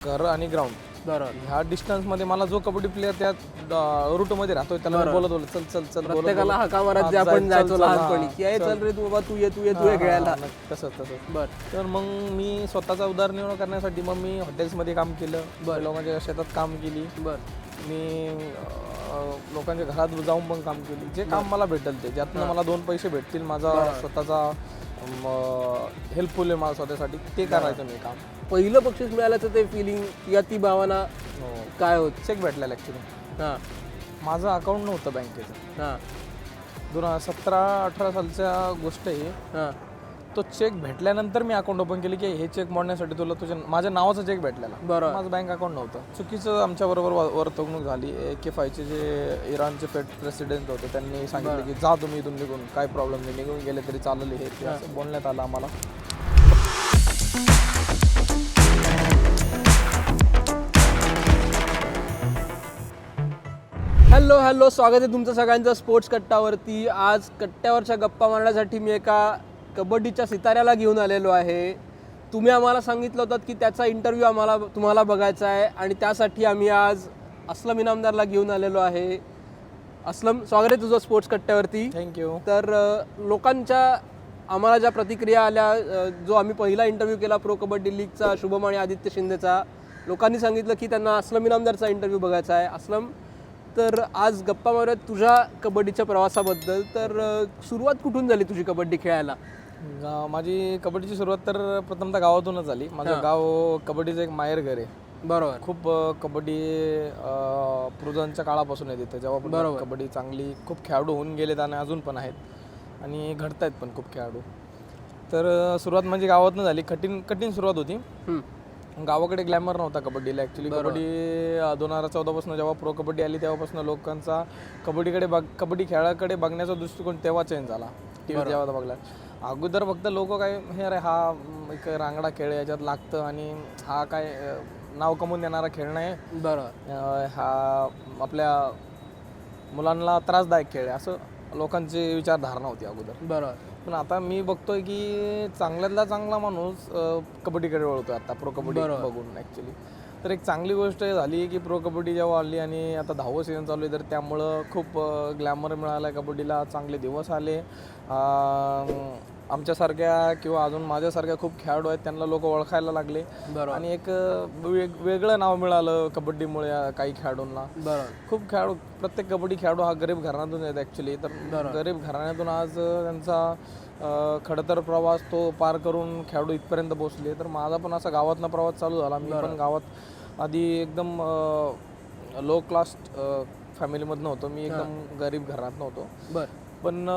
घर आणि ग्राउंड बरोबर. ह्या डिस्टन्समध्ये मला जो कबड्डी प्लेअर त्या रूटमध्ये राहतोय त्याला मी बोलत बोलत चल चल चल बोलत प्रत्येकाला बोलत- जे हा, आपण चल, जायचो चल, लहानपणी हा, की "ए, चल. रे तू बाबा तू ये तू ये तू ये हा, खेळायला. हा, तसंच तसंच बर. तर मग मी स्वतःचा उदरनिर्वाह करण्यासाठी मग मी हॉटेल्समध्ये काम केलं. लोकांच्या शेतात काम केली. बर. मी अं, लोकांच्या घरात जाऊन पण काम केली. जे काम मला भेटेल ते ज्यातनं मला दोन पैसे भेटतील माझा स्वतःचा हेल्पफुल आहे मला स्वतःसाठी. ते करायचं मी काम. पहिलं बक्षीस मिळाल्याचं ते फिलिंग किंवा ती भावना काय होत? चेक भेटलेला ॲक्च्युली हां. माझं अकाउंट नव्हतं बँकेचं हां. दोन हजार सतरा अठरा सालच्या गोष्ट आहे. हां. तो चेक भेटल्यानंतर मी अकाउंट ओपन केली की हे चेक मोडण्यासाठी तुला तुझ्या माझ्या नावाचा चेक भेटलेला. बरोबर. माझं बँक अकाउंट नव्हतं. चुकीचं आमच्याबरोबर व- वर्तवणूक झाली. ए के फायचे जे इराणचे फेड प्रेसिडेंट होते त्यांनी सांगितलं की जा तुम्ही इथून निघून. काय प्रॉब्लेम नाही. निघून गेले तरी चालेल हे. ते असं बोलण्यात आलं आम्हाला. हॅलो हॅलो स्वागत आहे तुमचं सगळ्यांचं स्पोर्ट्स कट्टावरती. आज कट्ट्यावरच्या गप्पा मारण्यासाठी मी एका कबड्डीच्या सिताऱ्याला घेऊन आलेलो आहे. तुम्ही आम्हाला सांगितलं होतं की त्याचा इंटरव्ह्यू आम्हाला तुम्हाला बघायचा आहे आणि त्यासाठी आम्ही आज असलम इनामदारला घेऊन आलेलो आहे. असलम स्वागत आहे तुझं स्पोर्ट्स कट्ट्यावरती. थँक्यू तर अ, लोकांच्या आम्हाला ज्या प्रतिक्रिया आल्या अ, जो आम्ही पहिला इंटरव्ह्यू केला प्रो कबड्डी लीगचा शुभम आणि आदित्य शिंदेचा लोकांनी सांगितलं की त्यांना असलम इनामदारचा इंटरव्ह्यू बघायचा आहे. असलम तर आज गप्पा मारत तुझ्या कबड्डीच्या प्रवासाबद्दल. तर अ, सुरुवात कुठून झाली तुझी कबड्डी खेळायला? गा- माझी कबड्डीची सुरुवात तर प्रथमतः गावातूनच झाली. माझं गाव कबड्डीचं एक माहेर घर आहे. बरोबर. खूप अ, कबड्डी अ, पृथ्वीच्या काळापासून आहे तिथं जेव्हा पण कबड्डी चांगली खूप खेळाडू होऊन गेलेत आणि अजून पण आहेत. आणि घडत आहेत पण खूप खेळाडू. तर अ, सुरुवात म्हणजे गावातनं झाली. कठीण कठीण सुरुवात होती. हम्म. गावाकडे ग्लॅमर नव्हता कबड्डीला ॲक्च्युली कबड्डी दोन हजार चौदापासून जेव्हा प्रो कबड्डी आली तेव्हापासून लोकांचा कबड्डीकडे बघ कबड्डी खेळाकडे बघण्याचा दृष्टिकोन तेव्हा चेंज झाला. टी व्ही जेव्हा बघला. अगोदर फक्त लोक काय हे अरे हा एक रांगडा खेळ याच्यात लागतं आणि हा काय नाव कमवून देणारा खेळ नाही. बरोबर अ, हा आपल्या मुलांना त्रासदायक खेळ आहे असं लोकांची विचारधारणा होती अगोदर. बरोबर पण आता मी बघतोय की चांगल्यातला चांगला माणूस कबड्डीकडे वळतोय आता प्रो कबड्डी बघून ॲक्च्युली तर एक चांगली गोष्ट झाली की प्रो कबड्डी जेव्हा आली आणि आता दहावं सीझन चालू आहे तर त्यामुळं खूप ग्लॅमर मिळाला. कबड्डीला चांगले दिवस आले. आमच्यासारख्या किंवा अजून माझ्यासारख्या खूप खेळाडू आहेत त्यांना लोक ओळखायला लागले. आणि एक वेग वेगळं नाव मिळालं कबड्डीमुळे काही खेळाडूंना. बरोबर. खूप खेळाडू प्रत्येक कबड्डी खेळाडू हा गरीब घराण्यातून येत ॲक्च्युली तर गरीब घराण्यातून आज त्यांचा खडतर प्रवास तो पार करून खेळाडू इथपर्यंत पोहोचले. तर माझा पण असा गावातनं प्रवास चालू झाला. मी पण गावात आधी एकदम लो क्लास फॅमिलीमधनं होतो. मी एकदम गरीब घरात नव्हतो. बरं. पण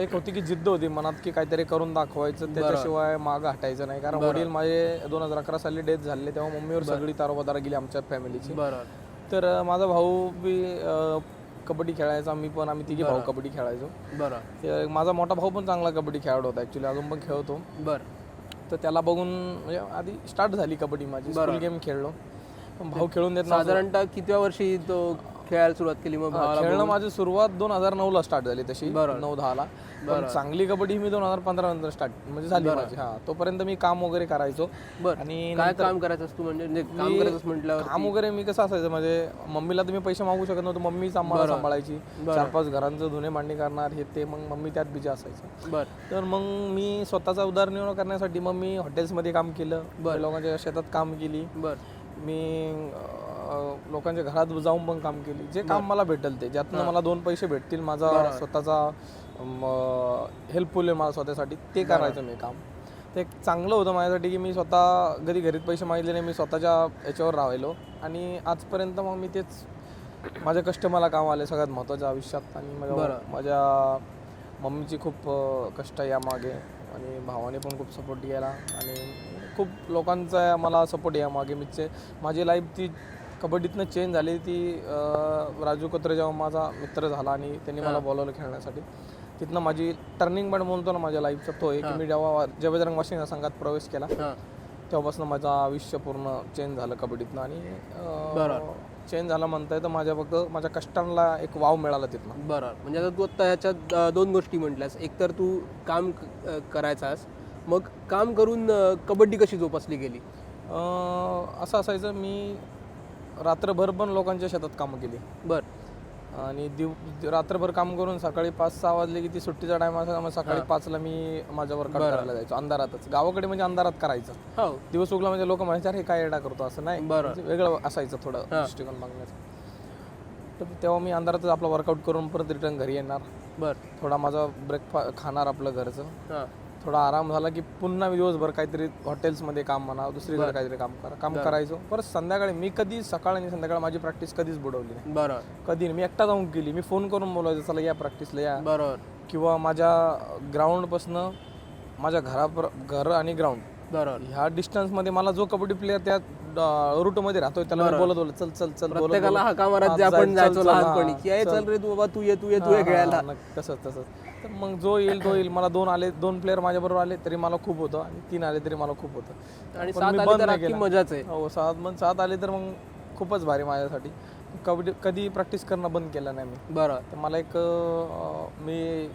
एक होती की जिद्द होती मनात की काहीतरी करून दाखवायचं. त्याच्याशिवाय मागं हटायचं नाही. कारण वडील माझे दोन हजार अकरा साली डेथ झाले तेव्हा मम्मीवर सगळी तारोबादारा गेली आमच्या फॅमिलीची. तर माझा भाऊ बी कबड्डी खेळायचा मी पण आम्ही तिघी भाऊ कबड्डी खेळायचो. ते माझा मोठा भाऊ पण चांगला कबड्डी खेळाडू होता ॲक्च्युली अजून पण खेळतो. बरं. तर त्याला बघून म्हणजे आधी स्टार्ट झाली कबड्डी माझी. स्कूल गेम खेळलो. भाऊ खेळून देत. साधारणतः कितव्या वर्षी तो खेळायला सुरुवात केली मग भावाला खेळणं माझी सुरुवात दोन हजार नऊ ला स्टार्ट झाली तशी नऊ दहाला. पण चांगली कबड्डी मी दोन हजार पंधरा नंतर स्टार्ट म्हणजे झाली माझी. हा तोपर्यंत मी काम वगैरे करायचो. बरं. आणि काय काम करायचं तू म्हणजे? म्हणजे काम करायचं म्हटल्यावर काम वगैरे मी कसं असायचं म्हणजे मम्मीला तुम्ही पैसे मागू शकत नव्हतो मम्मीच आम्हाला सांभाळायची. चार पाच घरांचं धुणे मांडणी करणार हे ते मग मम्मी त्यात बिजी असायचं. बरं. तर मग मी स्वतःचा उदरनिर्वाह करण्यासाठी मग मी हॉटेल्समध्ये काम केलं. लोकांच्या शेतात काम केली. बरं. मी अं, लोकांच्या घरात जाऊन पण काम केली. जे काम मला भेटेल ते. ज्यातनं मला दोन पैसे भेटतील माझा स्वतःचा हेल्पफुल आहे मला स्वतःसाठी ते करायचं मी काम. ते एक चांगलं होतं माझ्यासाठी की मी स्वतः कधी घरीत पैसे मागितले नाही मी स्वतःच्या याच्यावर राहिलो. आणि आजपर्यंत मग मी तेच माझ्या कस्टमरला काम आले सगळ्यात महत्त्वाच्या आयुष्यात. आणि माझ्या माझ्या मम्मीची खूप कष्ट यामागे. आणि भावाने पण खूप सपोर्ट केला. आणि खूप लोकांचा मला सपोर्ट या मागे मी माझी लाईफ ती कबड्डीतनं चेंज झाली ती राजू कत्रे जेव्हा माझा मित्र झाला आणि त्यांनी मला बोलवलं खेळण्यासाठी तिथनं माझी टर्निंग पॉईंट म्हणतो ना माझ्या लाईफचा तो आहे की मी जेव्हा जयबजरंग वाशिंग संघात प्रवेश केला तेव्हापासून माझं आयुष्य पूर्ण चेंज झालं कबड्डीतनं आणि चेंज झालं म्हणता येतं माझ्या फक्त माझ्या कष्टांना एक वाव मिळाला तिथनं. बरं. म्हणजे आता तू आता ह्याच्यात दोन गोष्टी म्हटल्यास. एक तर तू काम करायचास. मग काम करून कबड्डी कशी जोपासली गेली? असं असायचं मी रात्रभर पण लोकांच्या शेतात कामं केली. बर. आणि दिव रात्रभर काम करून सकाळी पाच सहा वाजले की ती सुट्टीचा टाइम असायचा मग सकाळी पाचला मी माझ्या वर्कआउट करायला जायचो अंधारातच. गावाकडे म्हणजे अंधारात करायचं. हो. दिवस उगला म्हणजे लोक म्हणायचे अरे काय एडा करतो? असं नाही. बरं. म्हणजे वेगळं असायचं थोडं दृष्टिकोन बघण्याचं. तर तेव्हा मी अंधारातच आपला वर्कआउट करून परत रिटर्न घरी येणार. बर. थोडा माझा ब्रेकफास्ट खाणार आपलं घरचं. हां. थोडा आराम झाला की पुन्हा मी दिवसभर काहीतरी हॉटेल्समध्ये काम म्हणा दुसरीकडे काहीतरी काम करा काम करायचो. परत संध्याकाळी मी कधी सकाळ आणि संध्याकाळ माझी प्रॅक्टिस कधीच बुडवली नाही. बरोबर कधी नाही. मी एकटा जाऊन केली मी फोन करून बोलायचो चला या प्रॅक्टिसला या. बरोबर किंवा माझ्या ग्राउंडपासनं माझ्या घरापर घर आणि ग्राउंड बरोबर ह्या डिस्टन्समध्ये मला जो कबड्डी प्लेअर त्या रूटमध्ये राहतोय त्याला बोलत बोलत चल चल चल बोलत प्रत्येकाला हाका मारत आपण जायचं, लहानपणी हा, की "ए, चल रे तू बाबा तू ये तू ये तू ये खेळायला. तसंच तसंच. तर मग जो येईल तो येईल. मला दोन आले दोन प्लेअर माझ्याबरोबर आले तरी मला खूप होतं. आणि तीन आले तरी मला खूप होतं. आणि सात आली तर अख्खी. मजाच आहे. हो सात मग सात आले तर मग खूपच भारी माझ्यासाठी. कबड्डी कधी प्रॅक्टिस करणं बंद केलं नाही मी. बरोबर तर मला एक मी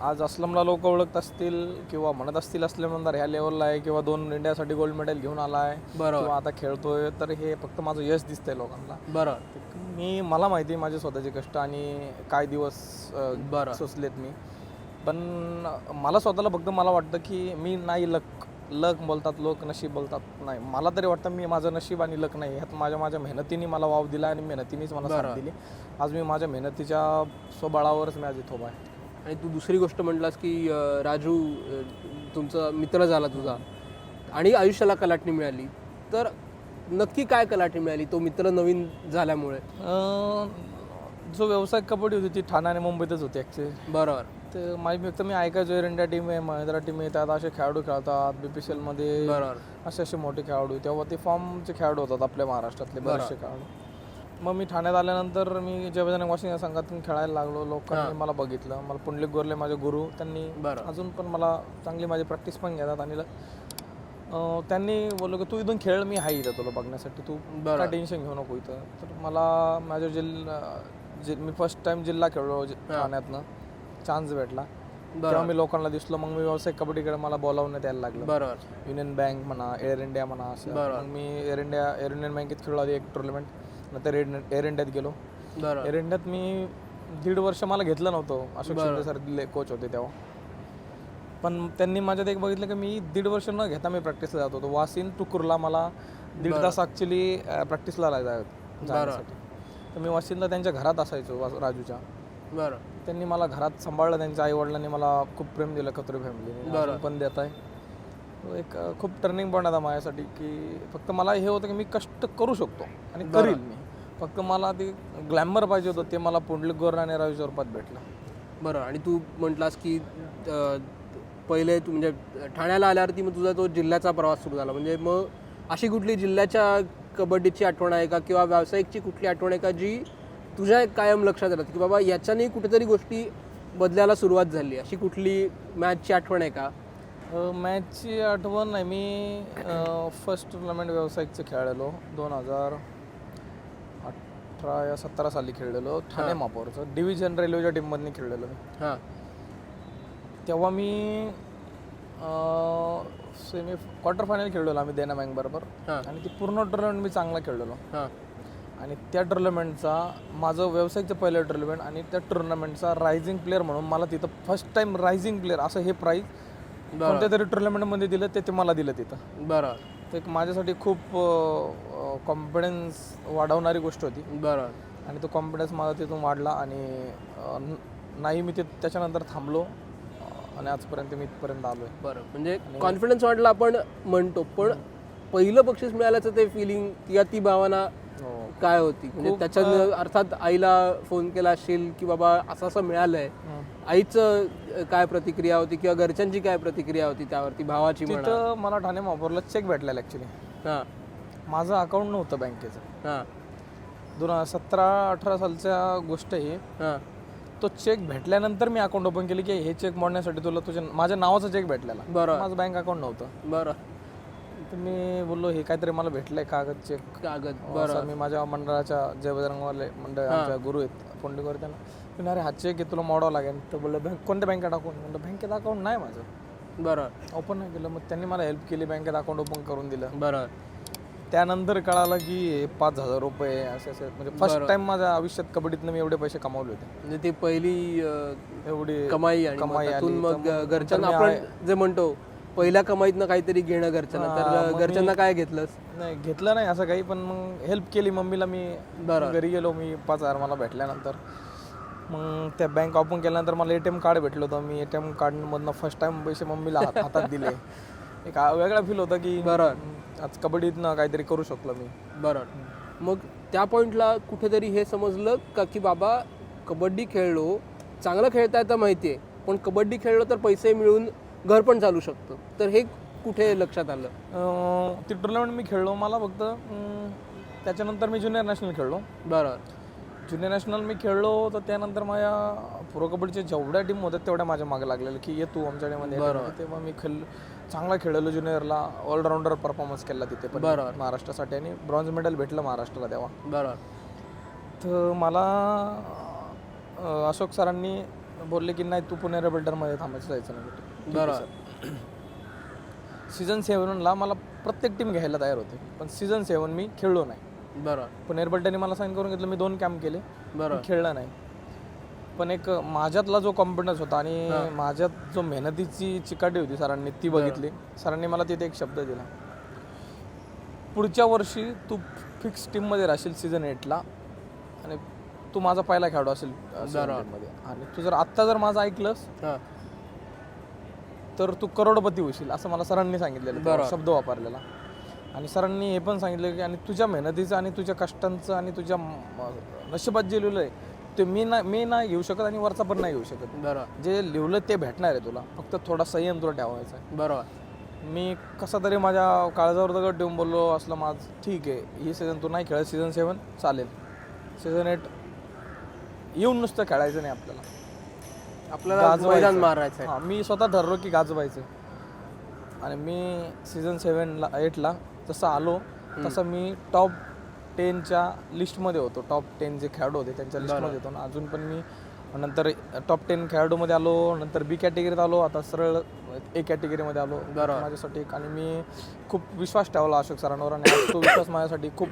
आज असलमला लोक ओळखत असतील किंवा म्हणत असतील असलम नंतर ह्या लेवलला आहे किंवा दोन इंडियासाठी गोल्ड मेडल घेऊन आला आहे बरोबर. आता खेळतोय तर हे फक्त माझं यश दिसतंय लोकांना. बरोबर. मी मला माहिती आहे माझे स्वतःचे कष्ट आणि काय दिवस बरं. सोसलेत मी. पण मला स्वतःला फक्त मला वाटतं की मी नाही लक लक बोलतात लोक नशीब बोलतात नाही. मला तरी वाटतं मी माझं नशीब आणि लक नाही. ह्यात माझ्या माझ्या मेहनतीने मला वाव दिला आणि मेहनतीनेच मला साथ दिली. आज मी माझ्या मेहनतीच्या स्वबळावरच मी आज इथं उभा आहे. आणि तू दुसरी गोष्ट म्हटलास की राजू तुमचा मित्र झाला तुझा आणि आयुष्याला कलाटणी मिळाली. तर नक्की काय कलाटणी मिळाली? तो मित्र नवीन झाल्यामुळे. जो व्यवसाय कबड्डी होती ती ठाणे आणि मुंबईतच होती ॲक्च्युली बरोबर. तर माझी फक्त मी ऐकायचो एअर इंडिया टीम आहे महिंद्रा टीम आहे त्यात असे खेळाडू खेळतात बी पी सी एलमध्ये बरोबर. असे असे मोठे खेळाडू तेव्हा ते फॉर्मचे खेळाडू होतात आपल्या महाराष्ट्रातले बरेचसे खेळाडू. मग मी ठाण्यात आल्यानंतर मी जयबजरंग वॉशिंग या संघातून खेळायला लागलो लोकांनी मला बघितलं. मला पुंडलिक गोरले माझे गुरु त्यांनी अजून पण मला चांगली माझी प्रॅक्टिस पण घेतात आणि त्यांनी बोललो की तू इथून खेळ मी आहे इथं तुला बघण्यासाठी. तू. काय टेन्शन घेऊ नको इथं. तर मला माझ्या जिल्हा मी फर्स्ट टाइम जिल्हा खेळलो ठाण्यातनं. चान्स भेटला. तेव्हा मी लोकांना दिसलो मग मी व्यावसायिक कबड्डीकडे मला बोलावण्यात यायला लागलं. बरोबर युनियन बँक म्हणा एअर इंडिया म्हणा असं. मी एअर इंडिया एअर इंडियन बँकेत खेळलो आधी एक टुर्नामेंट नंतर एअर इंडियात गेलो. एअर इंडियात मी दीड वर्ष मला घेतलं नव्हतं. अशोक शिंदे सर कोच होते तेव्हा. पण त्यांनी माझ्यात एक बघितलं की मी दीड वर्ष न घेता मी प्रॅक्टिसला जात होतो. वासिन टू कुर्ला मला दीड तास ॲक्च्युली प्रॅक्टिसला जाण्यासाठी. तर मी वासिनला त्यांच्या घरात असायचो राजूच्या. बरं. त्यांनी मला घरात सांभाळलं त्यांच्या आईवडिलांनी मला खूप प्रेम दिलं कत्रे फॅमिलीने पण देत आहे एक खूप टर्निंग पॉईंट आता माझ्यासाठी की फक्त मला हे होतं की मी कष्ट करू शकतो आणि करील मी. फक्त मला ते ग्लॅमर पाहिजे होतं ते मला पुंडलिक गोर आणि राजूच्या रूपात भेटलं. बरं आणि तू म्हटलास की पहिले तू म्हणजे ठाण्याला आल्यावरती मग तुझा तो जिल्ह्याचा प्रवास सुरू झाला. म्हणजे मग अशी कुठली जिल्ह्याच्या कबड्डीची आठवण आहे का किंवा व्यावसायिकची कुठली आठवण आहे का जी तुझ्या कायम लक्षात राहते की बाबा याच्याने कुठेतरी गोष्टी बदलायला सुरुवात झाली? अशी कुठली मॅचची आठवण आहे का? मॅचची आठवण नाही. मी फर्स्ट टुर्नामेंट व्यावसायिकचं खेळलेलो. दोन हजार अठरा या सतरा साली खेळलेलो. ठाणे मापावरचं डिव्हिजन रेल्वेच्या टीममधनी खेळलेलो मी. हां. तेव्हा मी सेमी क्वार्टर फायनल खेळलेलो आम्ही देना बँक बरोबर. आणि ती पूर्ण टुर्नामेंट मी चांगला खेळलेलो. आणि त्या टुर्नामेंटचा माझं व्यावसायिकचं पहिलं टुर्नामेंट आणि त्या टुर्नामेंटचा रायझिंग प्लेअर म्हणून मला तिथं फर्स्ट टाइम रायझिंग प्लेअर असं हे प्राईज कोणत्या तरी टुर्नामेंटमध्ये दिलं ते ते मला दिलं तिथं. बरं. ते एक माझ्यासाठी खूप कॉन्फिडन्स वाढवणारी गोष्ट होती. बरं. आणि तो कॉन्फिडन्स माझा तिथून वाढला आणि नाही मी ते त्याच्यानंतर थांबलो आणि आजपर्यंत मी इथपर्यंत आलो आहे बरं. म्हणजे कॉन्फिडन्स वाटला आपण म्हणतो पण पहिलं बक्षीस मिळाल्याचं ते फिलिंग किंवा ती भावना काय होती? म्हणजे त्याच्यात अर्थात आईला फोन केला असेल की बाबा असं असं मिळालंय. आईचं काय प्रतिक्रिया होती किंवा घरच्यांची काय प्रतिक्रिया होती त्यावरती भावाची म्हणा? तिथं मला ठाणे महापौरला चेक भेटलेला ॲक्च्युली हां. माझं अकाउंट नव्हतं बँकेचं. हां. दोन हजार सतरा अठरा सालच्या गोष्ट. आहे ही. हां तो चेक भेटल्यानंतर मी अकाउंट ओपन केली की हे चेक मोडण्यासाठी तुला तुझ्या माझ्या नावाचा चेक भेटलेला. बरं. माझं बँक अकाउंट नव्हतं. बरं. तर मी बोललो हे काहीतरी मला भेटलंय कागद चेक कागद बरं. मी माझ्या मंडळाच्या जय बजरंगवाले मंडळ आमच्या गुरु आहेत पुंडलीकर त्यांना. मी अरे हा चेक तुला मोडावं लागेल. तर बोललं बँक कोणत्या बँकेत अकाउंट? म्हणलं बँकेत अकाउंट नाही माझं. बरोबर ओपन नाही केलं. मग त्यांनी मला हेल्प केली बँकेत अकाउंट ओपन करून दिलं. बरोबर त्यानंतर कळालं की पाच हजार रुपये असे असे. म्हणजे फर्स्ट टाइम माझ्या आयुष्यात कबड्डीतनं मी एवढे पैसे कमावले होते. म्हणजे ती पहिली एवढे कमाई कमाई. मग घरच्यांना आपण जे म्हणतो पहिल्या कमाईतनं काहीतरी घेणं घरच्यांना. हा, तर मग घरच्यांना काय घेतलंस? नाही घेतलं नाही असं काही पण मग हेल्प केली मम्मीला मी. बरं. घरी गेलो मी पाच हजार मला भेटल्यानंतर. मग त्या बँक ओपन केल्यानंतर मला ए टी एम कार्ड भेटलं होतं. मी ए टी एम कार्डमधनं फर्स्ट टाइम पैसे मम्मीला हात- हातात दिले. एक आ- वेगळा फील होता की. हम्म, आज कबड्डीतनं काहीतरी करू शकलो मी. बरोबर मग त्या पॉईंटला कुठेतरी हे समजलं का की बाबा कबड्डी खेळलो चांगलं खेळता येतं माहिती आहे पण कबड्डी खेळलो तर पैसे मिळून घर पण चालू शकतं. तर हे कुठे लक्षात आलं? ती टुर्नामेंट मी खेळलो. मला फक्त त्याच्यानंतर मी ज्युनियर नॅशनल खेळलो. बरोबर ज्युनियर नॅशनल मी खेळलो तर त्यानंतर माझ्या प्रो कबड्डीच्या जेवढ्या टीम होत्या तेवढ्या माझ्या मागे लागलेल्या की ये तू आमच्या टीममध्ये. तेव्हा मी खेळ चांगला खेळलो ज्युनियरला ऑलराऊंडर परफॉर्मन्स केला तिथे पण. बरोबर. महाराष्ट्रासाठी. आणि ब्रॉन्झ मेडल भेटलं महाराष्ट्राला तेव्हा. बरोबर तर मला अशोक सरांनी बोलले की नाही तू पुणे रेबल्डरमध्ये थांबायचं जायचं नाही. बरोबर सीझन सेव्हनला मला प्रत्येक टीम घ्यायला तयार होते. पण सीझन सेव्हन मी खेळलो नाही. बरोबर पुणे रेबल्टरने मला साईन करून घेतलं. मी दोन कॅम्प केले. बरोबर खेळला नाही. पण एक माझ्यातला जो कॉन्फिडन्स होता आणि माझ्यात जो मेहनतीची चिकाटी होती सरांनी ती बघितली. सरांनी मला तिथे एक शब्द दिला. पुढच्या वर्षी तू फिक्स टीममध्ये राहशील सीझन एटला आणि तू माझा पहिला खेळाडू असेल मध्ये. आणि तू जर आत्ता जर माझं ऐकलंस तर तू करोडपती होशील असं मला सरांनी सांगितलेलं तेव्हा शब्द वापरलेला. आणि सरांनी हे पण सांगितलं की आणि तुझ्या मेहनतीचं आणि तुझ्या कष्टांचं आणि तुझ्या म- नशिबात जे लिहिलं आहे ते मी ना मी नाही घेऊ शकत आणि वरचा पण नाही घेऊ शकत. बरोबर. जे लिहिलं ते भेटणार आहे तुला. फक्त थोडा संयम तुला ठेवायचा आहे. बरोबर. मी कसा तरी माझ्या काळजावर दगड ठेवून बोललो असलं माझं ठीक आहे ही सीझन तू नाही खेळत सीझन सेवन चालेल. सीझन एट येऊन नुसतं खेळायचं नाही आपल्याला. आपल्याला मैदान मारायचं आहे हां मी स्वतः ठरलो की गाजवायचं. आणि मी सीझन सेवनला एटला जसं आलो तसं मी टॉप टेनच्या लिस्टमध्ये होतो. टॉप टेन जे खेळाडू होते त्यांच्या लिस्टमध्ये होतो. आणि अजून पण मी नंतर टॉप टेन खेळाडूमध्ये आलो नंतर बी कॅटेगरीत आलो आता सरळ ए कॅटेगरीमध्ये आलो. माझ्यासाठी एक आणि मी खूप विश्वास ठेवला अशोक सरांवर आणि आज तो विश्वास माझ्यासाठी खूप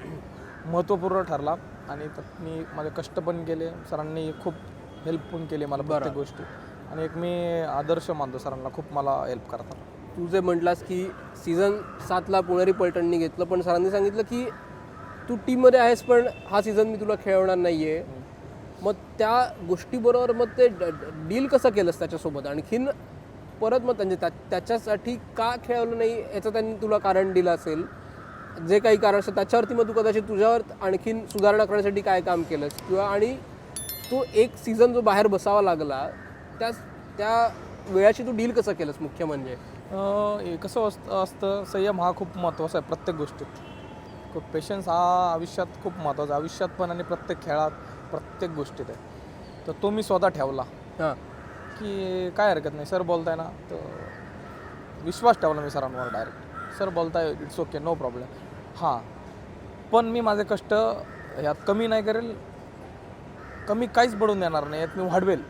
महत्त्वपूर्ण ठरला. आणि त्यात मी माझे कष्ट पण केले. सरांनी खूप हेल्प पण केली मला प्रत्येक गोष्टी. आणि एक मी आदर्श मानतो सरांना खूप मला हेल्प करतात. तू जे म्हटलास की सीझन सातला पुणेरी पलटणनी घेतलं पण सरांनी सांगितलं की तू टीममध्ये आहेस पण हा सीझन मी तुला खेळवणार नाही आहे मग त्या गोष्टीबरोबर मग ते डील कसं केलंस त्याच्यासोबत? आणखीन परत मग त्यांचे त्या त्याच्यासाठी का खेळवलं नाही याचं त्यांनी तुला कारण दिलं असेल? जे काही कारण असेल त्याच्यावरती मग तू कदाचित तुझ्यावर आणखीन सुधारणा करण्यासाठी काय काम केलंस? किंवा आणि तो एक सीझन जो बाहेर बसावा लागला त्या त्या वेळाशी तू डील कसं केलंस मुख्य म्हणजे? अं, कसं असतं असतं संयम हा खूप महत्त्वाचा आहे प्रत्येक गोष्टीत. खूप पेशन्स हा आयुष्यात खूप महत्त्वाचा आहे. आयुष्यात पण आणि प्रत्येक खेळात प्रत्येक गोष्टीत आहे. तर तो मी स्वतः ठेवला. हां. की काय हरकत नाही सर बोलताय ना तर विश्वास ठेवला मी सरांवर डायरेक्ट सर बोलताय इट्स ओके नो प्रॉब्लेम हां. पण मी माझे कष्ट ह्यात कमी नाही करेल कमी काहीच पडून देणार नाही यात मी वाढवेल.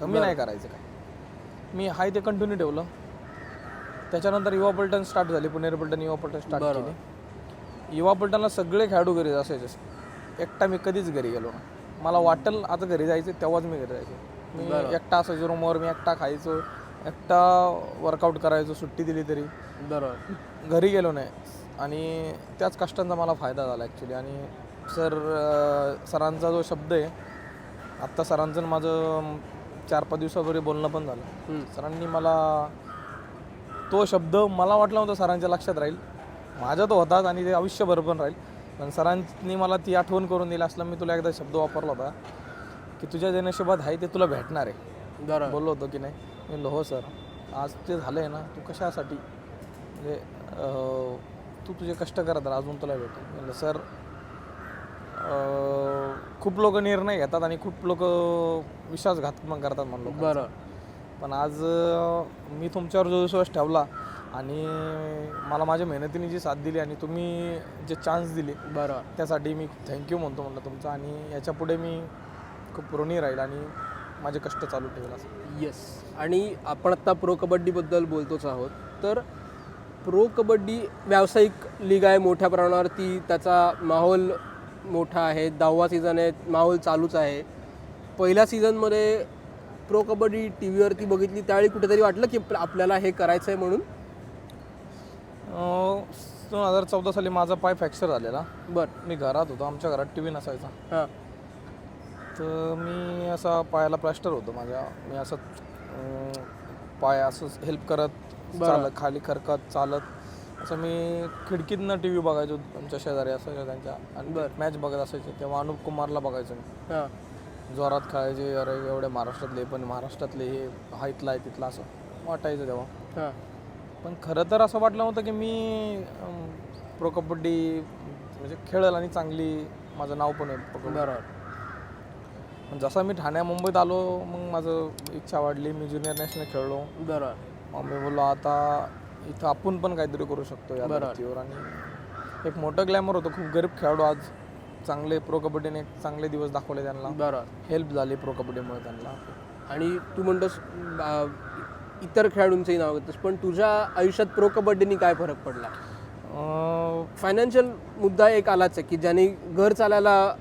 कमी नाही करायचं काय. मी हाय ते कंटिन्यू ठेवलं. त्याच्यानंतर युवा पलटण स्टार्ट झाली पुणेरी पलटण युवा पलटण स्टार्ट केली. युवा पलटणला सगळे खेळाडू घरी असायचे. एकटा मी कधीच घरी गेलो ना मला वाटेल आता घरी जायचं तेव्हाच मी घरी जायचो. मी एकटा असायचो रूमवर मी एकटा खायचो एकटा वर्कआउट करायचो सुट्टी दिली तरी. बरोबर. घरी गेलो नाही. आणि त्याच कष्टांचा मला फायदा झाला ॲक्च्युली आणि सर सरांचा जो शब्द आहे आत्ता सरांचं आणि माझं चार पाच दिवसापूर्वी बोलणं पण झालं. सरांनी मला तो शब्द मला वाटला नव्हता सरांच्या लक्षात राहील. माझा तो होताच आणि ते आयुष्यभर पण राहील. पण सरांनी मला ती आठवण करून दिली असलं मी तुला एकदा शब्द वापरला होता की तुझ्या जे नशिबात आहे ते तुला भेटणार आहे. बरोबर बोललो होतो की नाही. मी म्हणलो हो सर. आज ते झालं आहे ना तू कशासाठी? म्हणजे तू तुझे कष्ट करत राहा अजून तुला भेटेल. म्हणलं सर खूप लोक निर्णय घेतात आणि खूप लोक विश्वासघात पण करतात म्हणलो बरोबर पण आज मी तुमच्यावर जो विश्वास ठेवला आणि मला माझ्या मेहनतीने जी साथ दिली आणि तुम्ही जे चान्स दिले बरोबर त्यासाठी मी थँक्यू म्हणतो म्हणलं तुमचा आणि याच्यापुढे मी खूप ऋणी राहील आणि माझे कष्ट चालू ठेवेल असं. येस आणि आपण आत्ता प्रो कबड्डीबद्दल बोलतोच आहोत. तर प्रो कबड्डी व्यावसायिक लीग आहे मोठ्या प्रमाणावरती त्याचा माहोल मोठा आहे दहावा सीझन आहे माहोल चालूच आहे. पहिल्या सीझनमध्ये प्रो कबड्डी टी व्हीवरती बघितली त्यावेळी कुठेतरी वाटलं की आप- आपल्याला हे करायचं आहे म्हणून दोन हजार चौदा साली माझा पाय फ्रॅक्चर झालेला. बरं. मी घरात होतो आमच्या घरात टी व्ही नसायचा. हां. तर मी असा पायाला प्लास्टर होतो माझ्या. मी असं पाय असं हेल्प करत चालत खाली खरकत चालत. असं मी खिडकीतनं टी व्ही बघायचो आमच्या शेजारी असायच्या त्यांच्या. आणि मॅच बघत असायचे. तेव्हा अनुप कुमारला बघायचो मी. हां. जोरात खेळायचे अरे एवढे महाराष्ट्रातले पण महाराष्ट्रातले हे हा इथला आहे तिथला असं वाटायचं तेव्हा. हां. पण खरं तर असं वाटलं होतं की मी प्रो कबड्डी म्हणजे खेळेल आणि चांगली माझं नाव पण आहे pro कबड्डी. बरोबर. पण जसा मी ठाण्या मुंबईत आलो मग माझं इच्छा वाढली. मी ज्युनियर नॅशनल खेळलो. बरोबर. मग मी बोललो आता इथं आपण पण काहीतरी करू शकतो या धर्तीवर. आणि एक मोठं ग्लॅमर होतं. खूप गरीब खेळाडू आज चांगले प्रो कबड्डीने चांगले दिवस दाखवले त्यांना. बरोबर हेल्प झाली प्रो कबड्डीमुळे त्यांना. आणि तू म्हणतोस इतर खेळाडूंचंही नाव घेतोस पण तुझ्या आयुष्यात प्रो कबड्डीनी काय फरक पडला? अं, फायनान्शियल मुद्दा एक आलाच आहे की ज्याने घर चालायला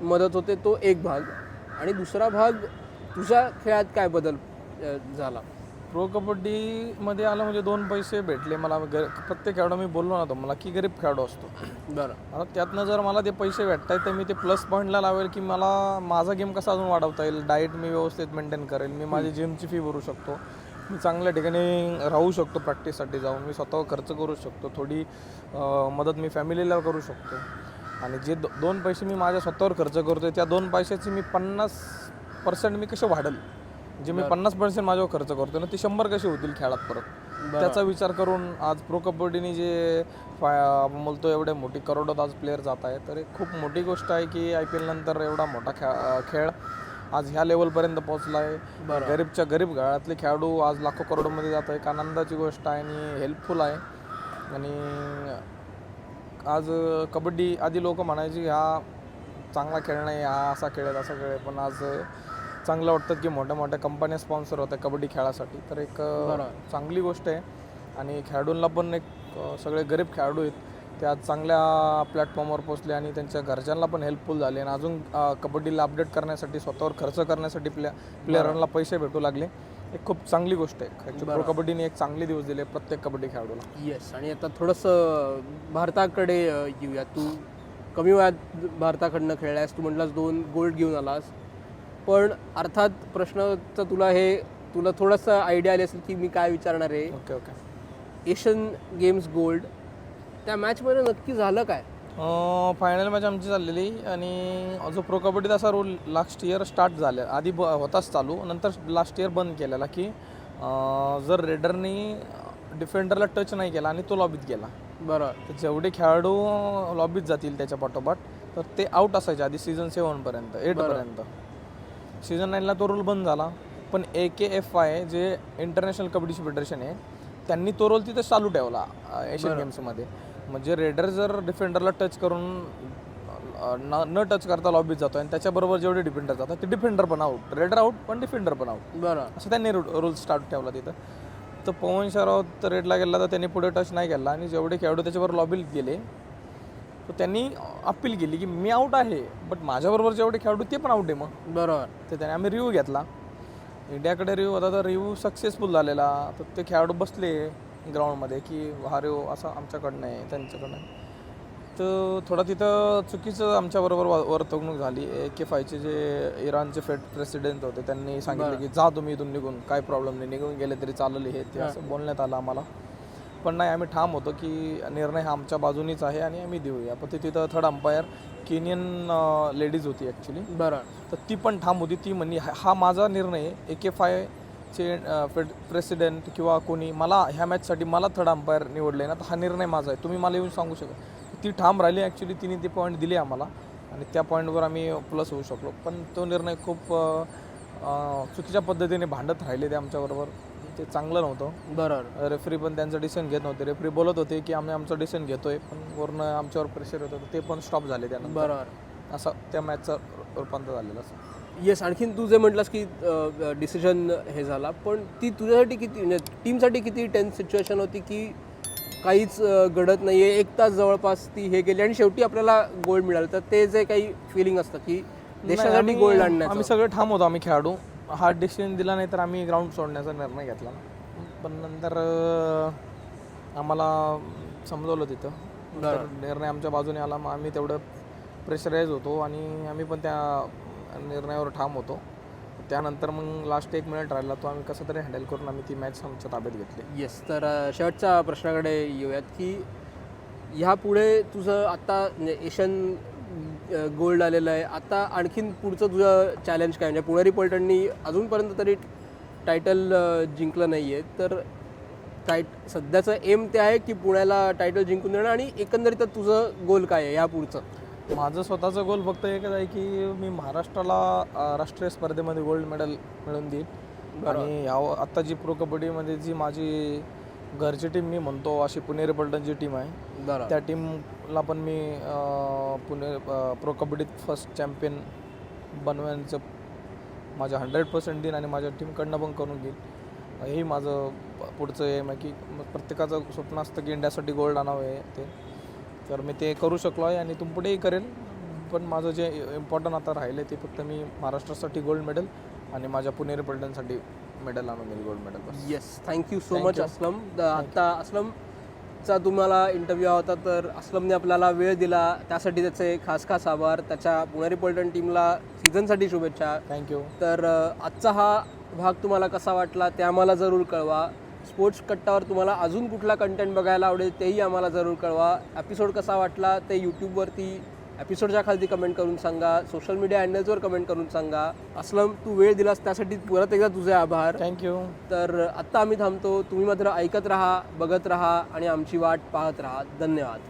मदत होते तो एक भाग. आणि दुसरा भाग तुझ्या खेळात काय बदल अ, झाला? प्रो कबड्डीमध्ये आलं म्हणजे दोन पैसे भेटले. मला प्रत्येक खेळाडू मी बोललो ना तो मला की गरीब खेळाडू असतो. बरं. आता त्यातनं जर मला ते पैसे भेटतायत तर मी ते प्लस पॉईंटला लावेल की मला माझा गेम कसा अजून वाढवता येईल? डाएट मी व्यवस्थित मेंटेन करेल. मी माझी जिमची फी भरू शकतो. मी चांगल्या ठिकाणी राहू शकतो प्रॅक्टिससाठी जाऊन. मी स्वतःवर खर्च करू शकतो. थोडी मदत मी फॅमिलीला करू शकतो. आणि जे दो दोन पैसे मी माझ्या स्वतःवर खर्च करतोय त्या दोन पैशाची मी पन्नास पर्सेंट मी कसे वाढेल? जे मी पन्नास पर्सेंट माझ्यावर खर्च करतो ना ते शंभर कसे होतील खेळात परत? त्याचा विचार करून आज प्रो कबड्डीने जे फाय आपण बोलतो एवढे मोठी करोडोत आज प्लेअर जात आहे तर एक खूप मोठी गोष्ट आहे की आय पी एल नंतर एवढा मोठा खेळ खेळ आज ह्या लेवलपर्यंत पोहोचला आहे गरीबच्या गरीब घरातले खेळाडू आज लाखो करोडमध्ये जात आहे एक आनंदाची गोष्ट आहे आणि हेल्पफुल आहे. आणि आज कबड्डी आधी लोक म्हणायची हा चांगला खेळ नाही हा असा खेळेल असा खेळेल पण आज चांगलं वाटतं की मोठ्या मोठ्या कंपन्या स्पॉन्सर होत्या कबड्डी खेळासाठी. तर एक चांगली गोष्ट आहे. आणि खेळाडूंना पण एक सगळे गरीब खेळाडू आहेत. ते आज चांगल्या प्लॅटफॉर्मवर पोचले आणि त्यांच्या घरच्यांना पण हेल्पफुल झाले. आणि अजून कबड्डीला अपडेट करण्यासाठी स्वतःवर खर्च करण्यासाठी प्लेया प्लेयरांना पैसे भेटू लागले. एक खूप चांगली गोष्ट आहे. प्रो कबड्डीने एक चांगले दिवस दिले प्रत्येक कबड्डी खेळाडूला. येस आणि आता थोडंसं भारताकडे येऊया. तू कमी वयात भारताकडनं खेळलास तू म्हटलास दोन गोल्ड घेऊन आलास. पण अर्थात प्रश्नाचं तुला हे तुला थोडंसं आयडिया आली असेल की मी काय विचारणार आहे. Okay okay. Asian games gold त्या मॅचमध्ये नक्की झालं काय? फायनल मॅच आमची चाललेली आणि जो प्रो कबड्डीचा असा रूल लास्ट इयर स्टार्ट झाला आधी ब होताच चालू. नंतर लास्ट इयर बंद केलेला की जर रेडरनी डिफेंडरला टच नाही केला आणि तो लॉबीत गेला. बरं. तर जेवढे खेळाडू लॉबीत जातील त्याच्या पाठोपाठ तर ते आउट असायचे आधी सीझन सेवनपर्यंत एटपर्यंत सीझन नाईनला तो रूल बंद झाला. पण A K F I J international kabaddi federation आहे त्यांनी तो रोल तिथे चालू ठेवला एशियन गेम्समध्ये म्हणजे रेडर जर डिफेंडरला टच करून न न टच करता लॉबीत जातो आणि त्याच्याबरोबर जेवढे डिफेंडर जातात ते डिफेंडर पण आउट रेडर आउट पण डिफेंडर पण आउट बरं. असं त्यांनी रूल स्टार्ट ठेवला तिथं. तर पवन शरावत रेडला गेला तर त्यांनी पुढे टच नाही केला आणि जेवढे खेळाडू त्याच्यावर लॉबीत गेले तर त्यांनी अपील केली की मी आउट आहे बट माझ्याबरोबर जेवढे खेळाडू ते पण आउट आहे मग. बरोबर. तर त्याने आम्ही रिव्ह्यू घेतला. इंडियाकडे रिव्ह्यू होता तर रिव्ह्यू सक्सेसफुल झालेला. तर ते खेळाडू बसले ग्राउंडमध्ये की हा रिव्ह्यू असा आमच्याकडनं आहे त्यांच्याकडनं आहे. तर थोडं तिथं चुकीचं आमच्याबरोबर वा- वर्तवणूक झाली. ए के फायचे जे इराणचे फेड प्रेसिडेंट होते त्यांनी सांगितलं की जा तुम्ही इथून निघून काय प्रॉब्लेम नाही निघून गेले तरी चालेल हे ते असं बोलण्यात आलं आम्हाला. पण नाही आम्ही ठाम होतो की निर्णय हा आमच्या बाजूनीच आहे आणि आम्ही देऊया. पण ते तिथं थर्ड अंपायर केनियन लेडीज होती ॲक्च्युली बरं. तर ती पण ठाम होती. ती म्हणली हा हा माझा निर्णय ए के फायचे प्रेसिडेंट किंवा कोणी मला ह्या मॅचसाठी मला थर्ड अंपायर निवडले ना तर हा निर्णय माझा आहे. तुम्ही मला येऊन सांगू शकता ती ठाम राहिली ॲक्च्युली तिने ते पॉईंट दिले आम्हाला. आणि त्या पॉईंटवर आम्ही प्लस होऊ शकलो. पण तो निर्णय खूप चुकीच्या पद्धतीने भांडत राहिले ते आमच्याबरोबर. ते चांगलं नव्हतं. बरोबर. रेफरी पण त्यांचं डिसिजन घेत नव्हते. रेफरी बोलत होते की आम्ही आमचं डिसिजन घेतोय पण वरनं आमच्यावर प्रेशर होतं. ते पण स्टॉप झाले त्यानंतर. बरोबर. असं त्या मॅचचं रूपांतर झालेलं असं. येस आणखीन तू जे म्हटलंस की डिसिजन हे झाला पण ती तुझ्यासाठी किती म्हणजे टीमसाठी किती टेन्स सिच्युएशन होती की काहीच घडत नाही आहे एक तास जवळपास ती हे केली आणि शेवटी आपल्याला गोल्ड मिळालं. तर ते जे काही फिलिंग असतं की देशासाठी आम्ही- गोल्ड आम्ही आणण्याचं सगळे ठाम होतो आम्ही खेळाडू. हा डिसिजन दिला नाही तर आम्ही ग्राउंड सोडण्याचा निर्णय घेतला पण नंतर अं, आम्हाला समजवलं तिथं. निर्णय आमच्या बाजूने आला. मग आम्ही तेवढं प्रेशराईज होतो आणि आम्ही पण त्या निर्णयावर ठाम होतो. त्यानंतर मग लास्ट एक मिनिट राहिला. तो आम्ही कसं तरी हँडल करून आम्ही ती मॅच आमच्या ताब्यात घेतली. येस तर अ, शेवटच्या प्रश्नाकडे येऊयात की ह्या पुढे तुझं आता म्हणजे एशियन गोल्ड आलेलं आहे. आता आणखीन पुढचं तुझं चॅलेंज काय? म्हणजे पुणेरी पलटणनी अजूनपर्यंत तरी टायटल जिंकलं नाही आहे तर टाईट सध्याचं एम ते आहे की पुण्याला टायटल जिंकून देणं आणि एकंदरीत तुझं गोल काय आहे या पुढचं माझं स्वतःचा गोल फक्त एकच आहे की मी महाराष्ट्राला राष्ट्रीय स्पर्धेमध्ये गोल्ड मेडल मिळवून देईन. आणि या आता जी प्रो कबड्डीमध्ये जी माझी घरची टीम मी म्हणतो अशी पुणेरी पलटणची टीम आहे. त्या टीमला पण मी पुणे प्रो कबड्डीत फर्स्ट चॅम्पियन बनवण्याचं माझं हंड्रेड पर्सेंट देईन आणि माझ्या टीमकडनं पण करून घेईन. हेही माझं पुढचं एम आहे की प्रत्येकाचं स्वप्न असतं की इंडियासाठी गोल्ड आणावं आहे ते. तर मी ते करू शकलो आहे आणि तुम पुढेही करेल. पण माझं जे इम्पॉर्टंट आता राहिलं ते फक्त मी महाराष्ट्रासाठी गोल्ड मेडल आणि माझ्या पुणेरी पलटणसाठी मेडल आणून gold medal yes thank you so much. Aslam आता असलमचा तुम्हाला इंटरव्ह्यू होता तर असलमने आपल्याला वेळ दिला. त्यासाठी त्याचे खास खास आभार. त्याच्या पुणेरी पलटण टीमला सीझनसाठी शुभेच्छा. थँक्यू तर आजचा हा भाग तुम्हाला कसा वाटला ते आम्हाला जरूर कळवा. स्पोर्ट्स कट्टावर तुम्हाला अजून कुठला कंटेंट बघायला आवडेल तेही आम्हाला जरूर कळवा. एपिसोड कसा वाटला ते यूट्यूबवरती एपिसोडच्या खालती कमेंट करून सांगा. सोशल मीडिया हँडल्सवर कमेंट करून सांगा. असलम तू वेळ दिलास त्यासाठी परत एकदा तुझे आभार. थँक्यू तर आत्ता आम्ही थांबतो. तुम्ही मात्र ऐकत राहा बघत राहा आणि आमची वाट पाहत राहा. धन्यवाद.